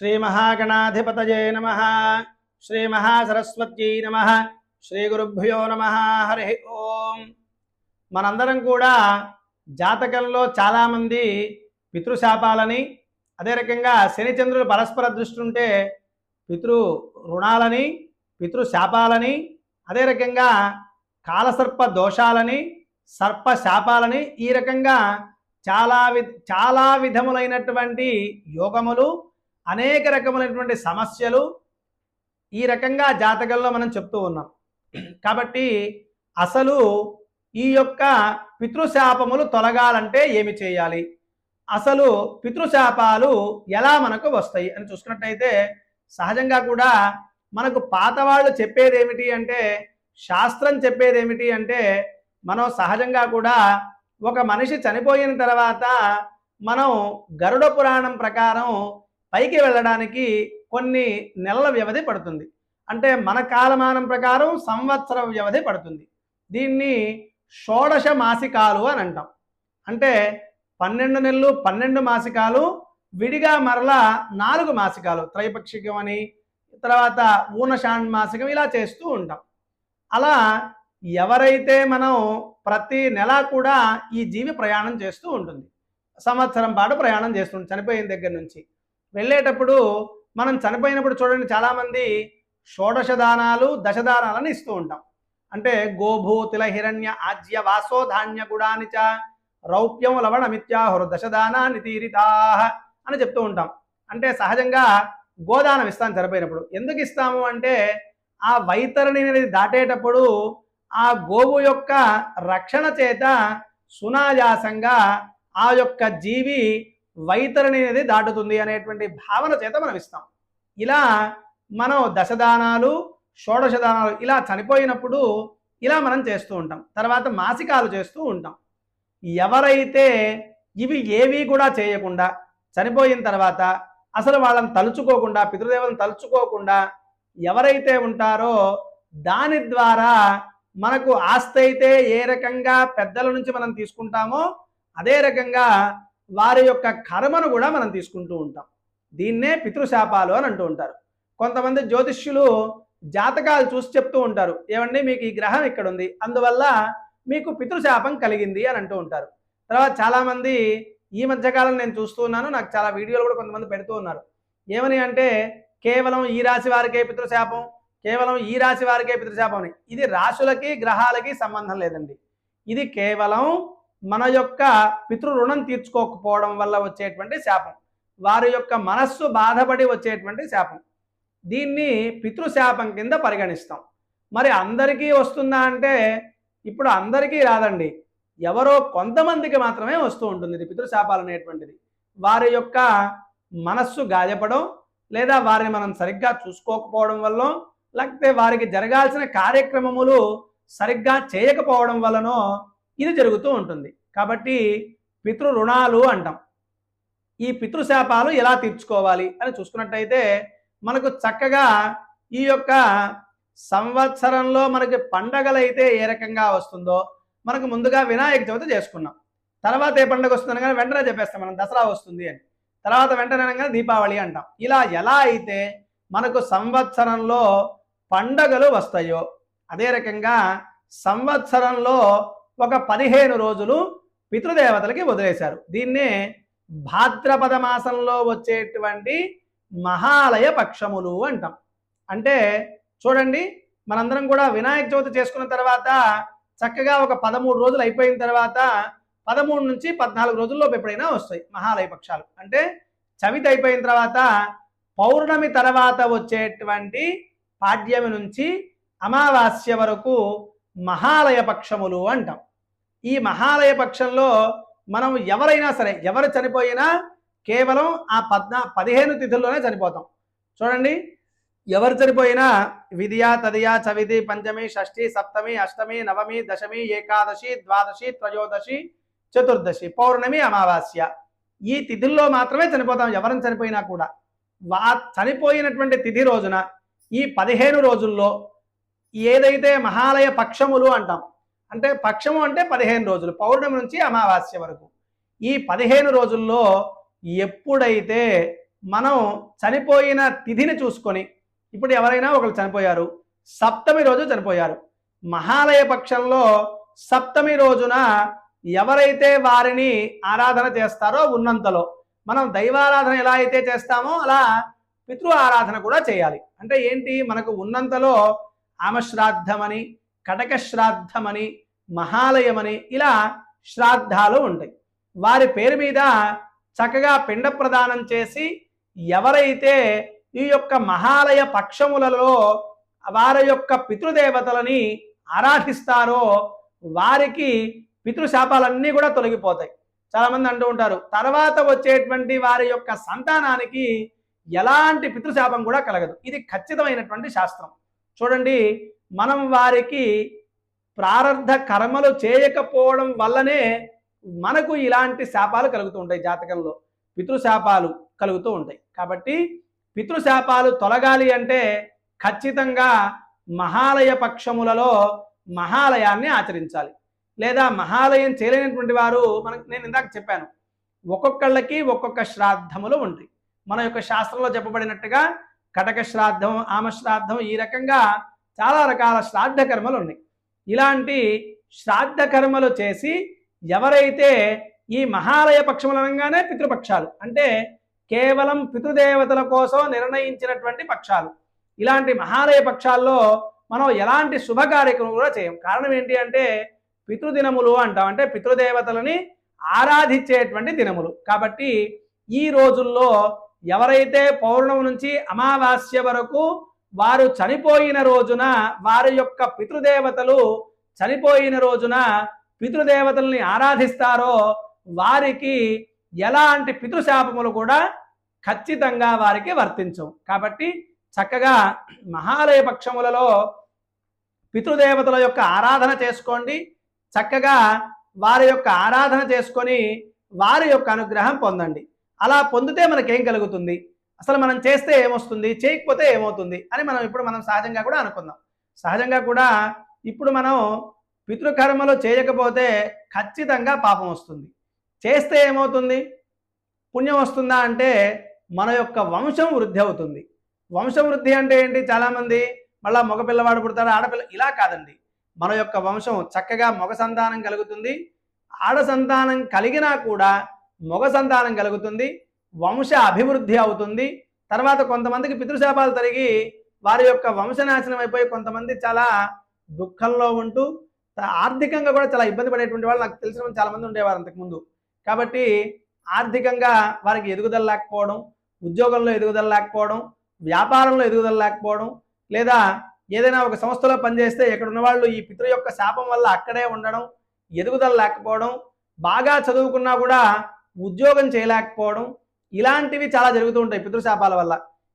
శ్రీమహాగణాధిపతయే నమ. శ్రీమహాసరస్వత్యై నమ. శ్రీ గురుభ్యో నమ. హరి ఓం. మనందరం కూడా జాతకంలో చాలామంది పితృశాపాలని అదే రకంగా శనిచంద్రులు పరస్పర దృష్టి ఉంటే పితృ రుణాలని పితృశాపాలని అదే రకంగా కాలసర్ప దోషాలని సర్ప శాపాలని ఈ రకంగా చాలా వి చాలా విధములైనటువంటి యోగములు అనేక రకములైనటువంటి సమస్యలు ఈ రకంగా జాతకంలో మనం చెప్తూ ఉన్నాం. కాబట్టి అసలు ఈ యొక్క పితృశాపములు తొలగాలంటే ఏమి చేయాలి? అసలు పితృశాపాలు ఎలా మనకు వస్తాయి? అని చూసుకున్నట్టయితే సహజంగా కూడా మనకు పాత వాళ్ళు చెప్పేది ఏమిటి అంటే శాస్త్రం చెప్పేది ఏమిటి అంటే మనం సహజంగా కూడా ఒక మనిషి చనిపోయిన తర్వాత మనం గరుడ పురాణం ప్రకారం పైకి వెళ్ళడానికి కొన్ని నెలల వ్యవధి పడుతుంది. అంటే మన కాలమానం ప్రకారం సంవత్సర వ్యవధి పడుతుంది. దీన్ని షోడశ మాసికాలు అని అంటాం. అంటే పన్నెండు నెలలు పన్నెండు మాసికాలు విడిగా మరలా నాలుగు మాసికాలు త్రైపక్షికం అని తర్వాత ఊనషాణ్మాసికం ఇలా చేస్తూ ఉంటాం. అలా ఎవరైతే మనం ప్రతి నెల కూడా ఈ జీవి ప్రయాణం చేస్తూ ఉంటుంది. సంవత్సరం పాటు ప్రయాణం చేస్తుంది చనిపోయిన దగ్గర నుంచి వెళ్ళేటప్పుడు మనం చనిపోయినప్పుడు చూడండి చాలామంది షోడశ దానాలు దశదానాలను ఇస్తూ ఉంటాం. అంటే గోభూ తిల హిరణ్య ఆజ్య వాసో ధాన్య రౌప్యం లవణ రౌప్యం దశదానాన్ని తీరితా అని చెప్తూ ఉంటాం. అంటే సహజంగా గోదానం ఇస్తాం చనిపోయినప్పుడు. ఎందుకు ఇస్తాము అంటే ఆ వైతరణి అనేది దాటేటప్పుడు ఆ గోవు యొక్క రక్షణ చేత సునాయాసంగా ఆ యొక్క జీవి వైతరణి అనేది దాటుతుంది అనేటువంటి భావన చేత మనం ఇస్తాం ఇలా మనం దశదానాలు షోడశదానాలు ఇలా చనిపోయినప్పుడు ఇలా మనం చేస్తూ ఉంటాం. తర్వాత మాసికాలు చేస్తూ ఉంటాం. ఎవరైతే ఇవి ఏవి కూడా చేయకుండా చనిపోయిన తర్వాత అసలు వాళ్ళని తలుచుకోకుండా పితృదేవతను తలుచుకోకుండా ఎవరైతే ఉంటారో దాని ద్వారా మనకు ఆస్తి అయితే ఏ రకంగా పెద్దల నుంచి మనం తీసుకుంటామో అదే రకంగా వారి యొక్క కర్మను కూడా మనం తీసుకుంటూ ఉంటాం. దీన్నే పితృశాపాలు అని అంటూ ఉంటారు. కొంతమంది జ్యోతిష్యులు జాతకాలు చూసి చెప్తూ ఉంటారు. ఏమండి మీకు ఈ గ్రహం ఇక్కడ ఉంది అందువల్ల మీకు పితృశాపం కలిగింది అని అంటూ ఉంటారు. తర్వాత చాలామంది ఈ మధ్యకాలం నేను చూస్తూ ఉన్నాను. నాకు చాలా వీడియోలు కూడా కొంతమంది పెడుతూ ఉన్నారు. ఏమని అంటే కేవలం ఈ రాశి వారికే పితృశాపం కేవలం ఈ రాశి వారికే పితృశాపం అని. ఇది రాశులకి గ్రహాలకి సంబంధం లేదండి. ఇది కేవలం మన యొక్క పితృ రుణం తీర్చుకోకపోవడం వల్ల వచ్చేటువంటి శాపం. వారి యొక్క మనస్సు బాధపడి వచ్చేటువంటి శాపం. దీన్ని పితృశాపం కింద పరిగణిస్తాం. మరి అందరికీ వస్తుందా అంటే ఇప్పుడు అందరికీ రాదండి. ఎవరో కొంతమందికి మాత్రమే వస్తూ ఉంటుంది ఇది పితృశాపాలు అనేటువంటిది. వారి యొక్క మనస్సు గాయపడం లేదా వారిని మనం సరిగ్గా చూసుకోకపోవడం వల్ల లేకపోతే వారికి జరగాల్సిన కార్యక్రమములు సరిగ్గా చేయకపోవడం వలనో ఇది జరుగుతూ ఉంటుంది. కాబట్టి పితృ రుణాలు అంటాం. ఈ పితృశాపాలు ఎలా తీర్చుకోవాలి అని చూసుకున్నట్టయితే మనకు చక్కగా ఈ యొక్క సంవత్సరంలో మనకి పండగలైతే ఏ రకంగా వస్తుందో మనకు ముందుగా వినాయక చవితి చేసుకున్నాం. తర్వాత ఏ పండుగ వస్తుంది కానీ వెంటనే చెప్పేస్తాం మనం దసరా వస్తుంది అని. తర్వాత వెంటనే కానీ దీపావళి అంటాం. ఇలా ఎలా అయితే మనకు సంవత్సరంలో పండగలు వస్తాయో అదే రకంగా సంవత్సరంలో ఒక పదిహేను రోజులు పితృదేవతలకి వదిలేశారు. దీన్నే భాద్రపద మాసంలో వచ్చేటువంటి మహాలయ పక్షములు అంటాం. అంటే చూడండి మనందరం కూడా వినాయక చవితి చేసుకున్న తర్వాత చక్కగా ఒక పదమూడు రోజులు అయిపోయిన తర్వాత పదమూడు నుంచి పద్నాలుగు రోజుల్లో ఎప్పుడైనా వస్తాయి మహాలయ పక్షాలు. అంటే చవితి అయిపోయిన తర్వాత పౌర్ణమి తర్వాత వచ్చేటువంటి పాడ్యమి నుంచి అమావాస్య వరకు మహాలయ పక్షములు అంటాం. ఈ మహాలయ పక్షంలో మనం ఎవరైనా సరే ఎవరు చనిపోయినా కేవలం ఆ పద్నా పదిహేను తిథుల్లోనే చనిపోతాం. చూడండి ఎవరు చనిపోయినా విధియా తదియా చవితి పంచమి షష్ఠి సప్తమి అష్టమి నవమి దశమి ఏకాదశి ద్వాదశి త్రయోదశి చతుర్దశి పౌర్ణమి అమావాస్య. ఈ తిథుల్లో మాత్రమే చనిపోతాం ఎవరిని చనిపోయినా కూడా. వా చనిపోయినటువంటి తిథి రోజున ఈ పదిహేను రోజుల్లో ఏదైతే మహాలయ పక్షములు అంటాం అంటే పక్షము అంటే పదిహేను రోజులు పౌర్ణమి నుంచి అమావాస్య వరకు. ఈ పదిహేను రోజుల్లో ఎప్పుడైతే మనం చనిపోయిన తిథిని చూసుకొని ఇప్పుడు ఎవరైనా ఒకరు చనిపోయారు సప్తమి రోజు చనిపోయారు. మహాలయ పక్షంలో సప్తమి రోజున ఎవరైతే వారిని ఆరాధన చేస్తారో ఉన్నంతలో మనం దైవారాధన ఎలా అయితే చేస్తామో అలా పితృ ఆరాధన కూడా చేయాలి. అంటే ఏంటి? మనకు ఉన్నంతలో ఆమశ్రాద్ధమని కటక శ్రాద్ధమని మహాలయమని ఇలా శ్రాద్ధాలు ఉంటాయి. వారి పేరు మీద చక్కగా పిండ ప్రదానం చేసి ఎవరైతే ఈ యొక్క మహాలయ పక్షములలో వారి యొక్క పితృదేవతలని ఆరాధిస్తారో వారికి పితృశాపాలన్నీ కూడా తొలగిపోతాయి. చాలామంది అంటూ ఉంటారు తర్వాత వచ్చేటువంటి వారి యొక్క సంతానానికి ఎలాంటి పితృశాపం కూడా కలగదు. ఇది ఖచ్చితమైనటువంటి శాస్త్రం. చూడండి మనం వారికి ప్రారంధ కర్మలు చేయకపోవడం వల్లనే మనకు ఇలాంటి శాపాలు కలుగుతూ ఉంటాయి జాతకంలో. పితృశాపాలు కలుగుతూ ఉంటాయి. కాబట్టి పితృశాపాలు తొలగాలి అంటే ఖచ్చితంగా మహాలయ పక్షములలో మహాలయాన్ని ఆచరించాలి. లేదా మహాలయం చేయలేనటువంటి వారు మనకు నేను ఇందాక చెప్పాను ఒక్కొక్కళ్ళకి ఒక్కొక్క శ్రాద్ధములు ఉంటాయి. మన యొక్క శాస్త్రంలో చెప్పబడినట్టుగా కటక శ్రాద్ధం ఆమ శ్రాద్ధం ఈ రకంగా చాలా రకాల శ్రాద్ధ కర్మలు ఉన్నాయి. ఇలాంటి శ్రాద్ధ కర్మలు చేసి ఎవరైతే ఈ మహాలయ పక్షములు అనగానే పితృపక్షాలు అంటే కేవలం పితృదేవతల కోసం నిర్ణయించినటువంటి పక్షాలు. ఇలాంటి మహాలయ పక్షాల్లో మనం ఎలాంటి శుభ కార్యక్రమం కూడా చేయం. కారణం ఏంటి అంటే పితృదినములు అంటాం. అంటే పితృదేవతలని ఆరాధించేటువంటి దినములు. కాబట్టి ఈ రోజుల్లో ఎవరైతే పౌర్ణమి నుంచి అమావాస్య వరకు వారు చనిపోయిన రోజున వారి యొక్క పితృదేవతలు చనిపోయిన రోజున పితృదేవతల్ని ఆరాధిస్తారో వారికి ఎలాంటి పితృశాపములు కూడా ఖచ్చితంగా వారికి వర్తించవు. కాబట్టి చక్కగా మహాలయ పక్షములలో పితృదేవతల యొక్క ఆరాధన చేసుకోండి. చక్కగా వారి యొక్క ఆరాధన చేసుకొని వారి యొక్క అనుగ్రహం పొందండి. అలా పొందితే మనకేం కలుగుతుంది? అసలు మనం చేస్తే ఏమొస్తుంది? చేయకపోతే ఏమవుతుంది? అని మనం ఇప్పుడు మనం సహజంగా కూడా అనుకుందాం. సహజంగా కూడా ఇప్పుడు మనం పితృకర్మలు చేయకపోతే ఖచ్చితంగా పాపం వస్తుంది. చేస్తే ఏమవుతుంది? పుణ్యం వస్తుందా అంటే మన యొక్క వంశం వృద్ధి అవుతుంది. వంశం వృద్ధి అంటే ఏంటి? చాలామంది మళ్ళీ మగపిల్లవాడు పుడతాడు ఆడపిల్ల ఇలా కాదండి. మన యొక్క వంశం చక్కగా మగ సంతానం కలుగుతుంది. ఆడ సంతానం కలిగినా కూడా మగ సంతానం కలుగుతుంది. వంశ అభివృద్ధి అవుతుంది. తర్వాత కొంతమందికి పితృశాపాలు తరిగి వారి యొక్క వంశనాశనం అయిపోయి కొంతమంది చాలా దుఃఖంలో ఉంటూ ఆర్థికంగా కూడా చాలా ఇబ్బంది పడేటువంటి వాళ్ళు నాకు తెలిసిన చాలామంది చాలా మంది ఉండేవారు అంతకుముందు. కాబట్టి ఆర్థికంగా వారికి ఎదుగుదల లేకపోవడం ఉద్యోగంలో ఎదుగుదల లేకపోవడం వ్యాపారంలో ఎదుగుదల లేకపోవడం లేదా ఏదైనా ఒక సంస్థలో పనిచేస్తే ఇక్కడ ఉన్న వాళ్ళు ఈ పితృ యొక్క శాపం వల్ల అక్కడే ఉండడం ఎదుగుదల లేకపోవడం బాగా చదువుకున్నా కూడా ఉద్యోగం చేయలేకపోవడం ఇలాంటివి చాలా జరుగుతూ ఉంటాయి పితృశాపాల వల్ల.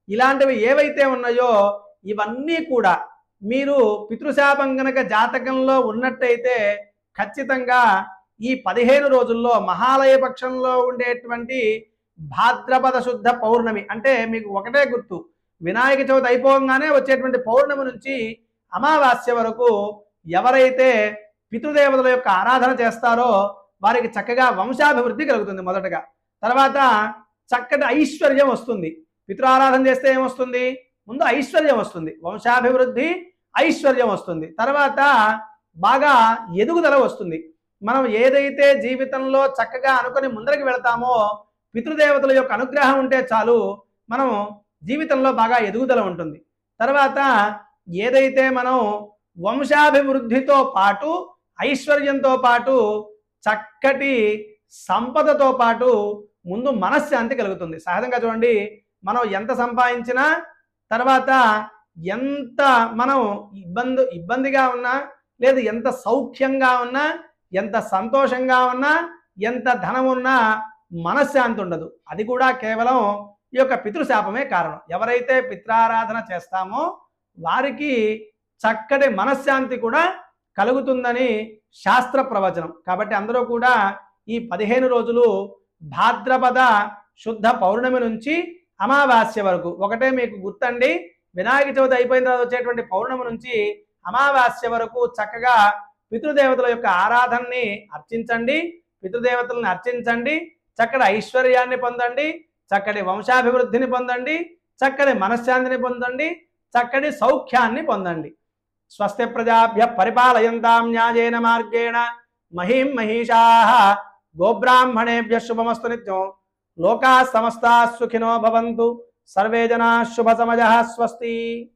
ఇలాంటివి ఏవైతే ఉన్నాయో ఇవన్నీ కూడా మీరు పితృశాపం గనక జాతకంలో ఉన్నట్టయితే ఖచ్చితంగా ఈ పదిహేను రోజుల్లో మహాలయ పక్షంలో ఉండేటువంటి భాద్రపద శుద్ధ పౌర్ణమి అంటే మీకు ఒకటే గుర్తు. వినాయక చవితి అయిపోగానే వచ్చేటువంటి పౌర్ణమి నుంచి అమావాస్య వరకు ఎవరైతే పితృదేవతల యొక్క ఆరాధన చేస్తారో వారికి చక్కగా వంశాభివృద్ధి కలుగుతుంది మొదటగా. తర్వాత చక్కటి ఐశ్వర్యం వస్తుంది. పితృఆరాధన చేస్తే ఏమొస్తుంది? ముందు ఐశ్వర్యం వస్తుంది. వంశాభివృద్ధి ఐశ్వర్యం వస్తుంది. తర్వాత బాగా ఎదుగుదల వస్తుంది. మనం ఏదైతే జీవితంలో చక్కగా అనుకొని ముందరికి వెళతామో పితృదేవతల యొక్క అనుగ్రహం ఉంటే చాలు మనం జీవితంలో బాగా ఎదుగుదల ఉంటుంది. తర్వాత ఏదైతే మనం వంశాభివృద్ధితో పాటు ఐశ్వర్యంతో పాటు చక్కటి సంపదతో పాటు ముందు మనశ్శాంతి కలుగుతుంది. సహజంగా చూడండి మనం ఎంత సంపాదించినా తర్వాత ఎంత మనం ఇబ్బంది ఇబ్బందిగా ఉన్నా లేదు ఎంత సౌఖ్యంగా ఉన్నా ఎంత సంతోషంగా ఉన్నా ఎంత ధనం ఉన్నా మనశ్శాంతి ఉండదు. అది కూడా కేవలం ఈ యొక్క పితృశాపమే కారణం. ఎవరైతే పిత్రారాధన చేస్తామో వారికి చక్కటి మనశ్శాంతి కూడా కలుగుతుందని శాస్త్ర ప్రవచనం. కాబట్టి అందరూ కూడా ఈ పదిహేను రోజులు భాద్రపద శుద్ధ పౌర్ణమి నుంచి అమావాస్య వరకు. ఒకటే మీకు గుర్తండి వినాయక చవితి అయిపోయిన తర్వాత వచ్చేటువంటి పౌర్ణమి నుంచి అమావాస్య వరకు చక్కగా పితృదేవతల యొక్క ఆరాధనని అర్చించండి పితృదేవతలను అర్చించండి చక్కటి ఐశ్వర్యాన్ని పొందండి చక్కటి వంశాభివృద్ధిని పొందండి చక్కటి మనశ్శాంతిని పొందండి చక్కటి సౌఖ్యాన్ని పొందండి. స్వస్తి ప్రజాభ్య పరిపాలయంతాం న్యాయేన మార్గేణ మహీం మహిషా గోబ్రాహ్మణేభ్య శుభమస్తు నిత్యం. లోకా సమస్త సుఖినో భవంతు. సర్వే జనా శుభ సమజ స్వస్తి.